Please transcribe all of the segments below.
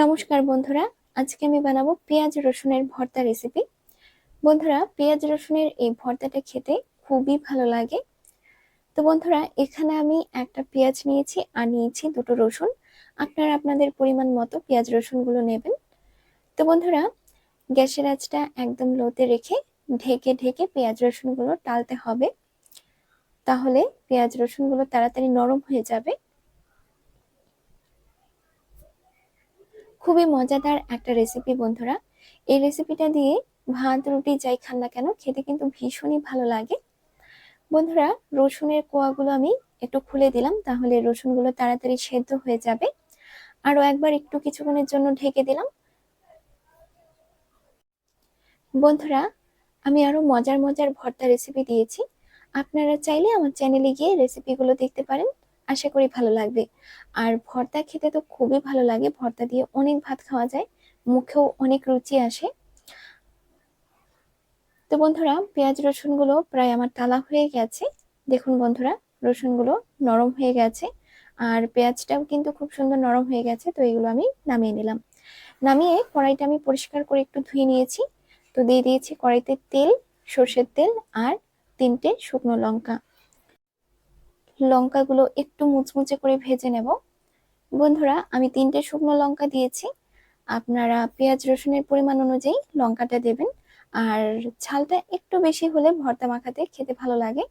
নমস্কার বন্ধুরা, আজকে আমি বানাবো পেঁয়াজ রসুনের ভর্তা রেসিপি বন্ধুরা, পেঁয়াজ রসুনের এই ভর্তাটা খেতে খুবই ভালো লাগে। তো বন্ধুরা, এখানে আমি একটা পেঁয়াজ নিয়েছি, আর নিয়েছি দুটো রসুন। আপনারা আপনাদের পরিমাণ মতো পেঁয়াজ রসুনগুলো নেবেন। তো বন্ধুরা, গ্যাসের আঁচটা একদম লোতে রেখে ঢেকে ঢেকে পেঁয়াজ রসুনগুলো টালতে হবে। তাহলে পেঁয়াজ রসুনগুলো তাড়াতাড়ি নরম হয়ে যাবে। খুবই মজাদার একটা রেসিপি বন্ধুরা। এই রেসিপিটা দিয়ে ভাত, রুটি যাই খান না কেন, খেতে কিন্তু ভীষণই ভালো লাগে। বন্ধুরা, রসুনের কোয়াগুলো আমি একটু খুলে দিলাম, তাহলে রসুনগুলো তাড়াতাড়ি সেদ্ধ হয়ে যাবে। আরও একবার একটু কিছুক্ষণের জন্য ঢেকে দিলাম। বন্ধুরা, আমি আরও মজার মজার ভর্তা রেসিপি দিয়েছি। আপনারা চাইলে আমার চ্যানেলে গিয়ে রেসিপিগুলো দেখতে পারেন। আশা করি ভালো লাগবে। আর ভর্তা খেতে তো খুবই ভালো লাগে, ভর্তা দিয়ে অনেক ভাত খাওয়া যায়, মুখেও অনেক রুচি আসে। তো বন্ধুরা, পেঁয়াজ রসুনগুলো প্রায় আমার তালা হয়ে গেছে। দেখুন বন্ধুরা, রসুনগুলো নরম হয়ে গেছে। আর পেঁয়াজটাও কিন্তু খুব সুন্দর নরম হয়ে গেছে, তো এগুলো আমি নামিয়ে নিলাম। নামিয়ে কড়াইটা আমি পরিষ্কার করে একটু ধুয়ে নিয়েছি। তো দিয়ে দিয়েছি কড়াইতে তেল, সর্ষের তেল আর তিনটে শুকনো লঙ্কা। লঙ্কাগুলো একটু মুচমুচে করে ভেজে নেব। বন্ধুরা, আমি তিনটে শুকনো লঙ্কা দিয়েছি। আপনারা পেঁয়াজ রসুনের পরিমাণ অনুযায়ী লঙ্কাটা দেবেন। আর ঝালটা একটু বেশি হলে ভর্তা মাখাতে খেতে ভালো লাগে।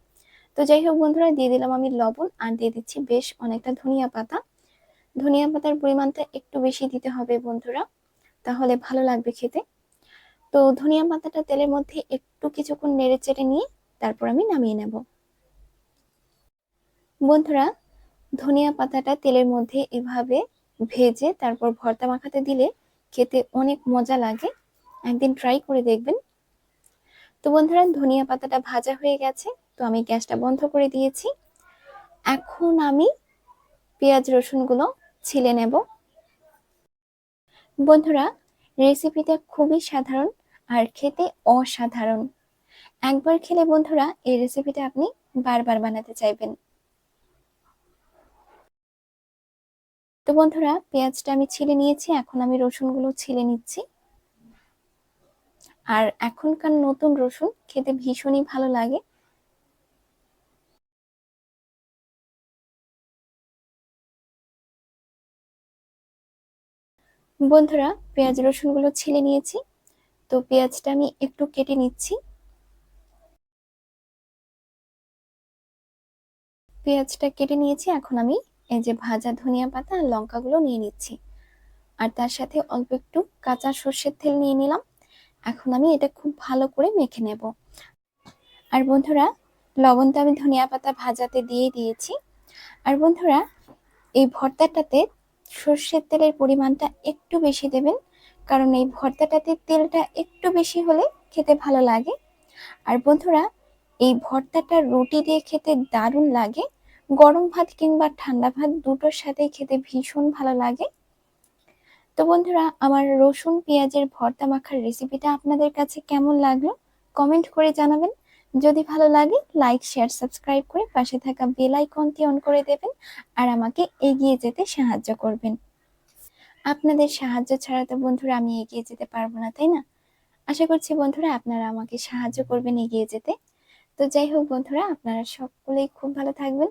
তো যাই হোক বন্ধুরা, দিয়ে দিলাম আমি লবণ আর দিয়ে দিচ্ছি বেশ অনেকটা ধনিয়া পাতা। ধনিয়া পাতার পরিমাণটা একটু বেশি দিতে হবে বন্ধুরা, তাহলে ভালো লাগবে খেতে। তো ধনিয়া পাতাটা তেলের মধ্যে একটু কিছুক্ষণ নেড়ে চেড়ে নিয়ে তারপর আমি নামিয়ে নেব। বন্ধুরা, ধনিয়া পাতাটা তেলের মধ্যে এভাবে ভেজে তারপর ভর্তা মাখাতে দিলে খেতে অনেক মজা লাগে। একদিন ট্রাই করে দেখবেন। তো বন্ধুরা, ধনিয়া পাতাটা ভাজা হয়ে গেছে, তো আমি গ্যাসটা বন্ধ করে দিয়েছি। এখন আমি পেঁয়াজ, রসুনগুলো ছিলে নেব। বন্ধুরা রেসিপিটা খুবই সাধারণ আর খেতে অসাধারণ। একবার খেলে বন্ধুরা, এই রেসিপিটা আপনি বারবার বানাতে চাইবেন। তো বন্ধুরা, পেঁয়াজটা আমি ছিলে নিয়েছি, এখন আমি রসুনগুলো ছিলে নিচ্ছি। আর এখনকার নতুন রসুন খেতে ভীষণই ভালো লাগে। বন্ধুরা, পেঁয়াজ রসুনগুলো ছিলে নিয়েছি, তো পেঁয়াজটা আমি একটু কেটে নিচ্ছি। পেঁয়াজটা কেটে নিয়েছি, এখন আমি এই যে ভাজা ধনিয়া পাতা আর লঙ্কাগুলো নিয়ে নিচ্ছি। আর তার সাথে অল্প একটু কাঁচা সর্ষের তেল নিয়ে নিলাম। এখন আমি এটা খুব ভালো করে মেখে নেব। আর বন্ধুরা, লবণ তো আমি ধনিয়া পাতা ভাজাতে দিয়ে দিয়েছি। আর বন্ধুরা, এই ভর্তাটাতে সর্ষের তেলের পরিমাণটা একটু বেশি দেবেন। কারণ এই ভর্তাটাতে তেলটা একটু বেশি হলে খেতে ভালো লাগে। আর বন্ধুরা, এই ভর্তাটা রুটি দিয়ে খেতে দারুণ লাগে। গরম ভাত কিংবা ঠান্ডা ভাত দুটোর সাথেই খেতে ভীষণ ভালো লাগে। তো বন্ধুরা, আমার রসুন পেঁয়াজের ভর্তা মাখার রেসিপিটা আপনাদের কাছে কেমন লাগল? কমেন্ট করে জানাবেন। যদি ভালো লাগে লাইক শেয়ার সাবস্ক্রাইব করে পাশে থাকা বেল আইকনটি অন করে দেবেন আর আমাকে এগিয়ে যেতে সাহায্য করবেন। আপনাদের সাহায্য ছাড়া তো বন্ধুরা আমি এগিয়ে যেতে পারব না, তাই না? আশা করছি বন্ধুরা আপনারা আমাকে সাহায্য করবেন এগিয়ে যেতে। তো যাই হোক বন্ধুরা, আপনারা সকলেই খুব ভালো থাকবেন।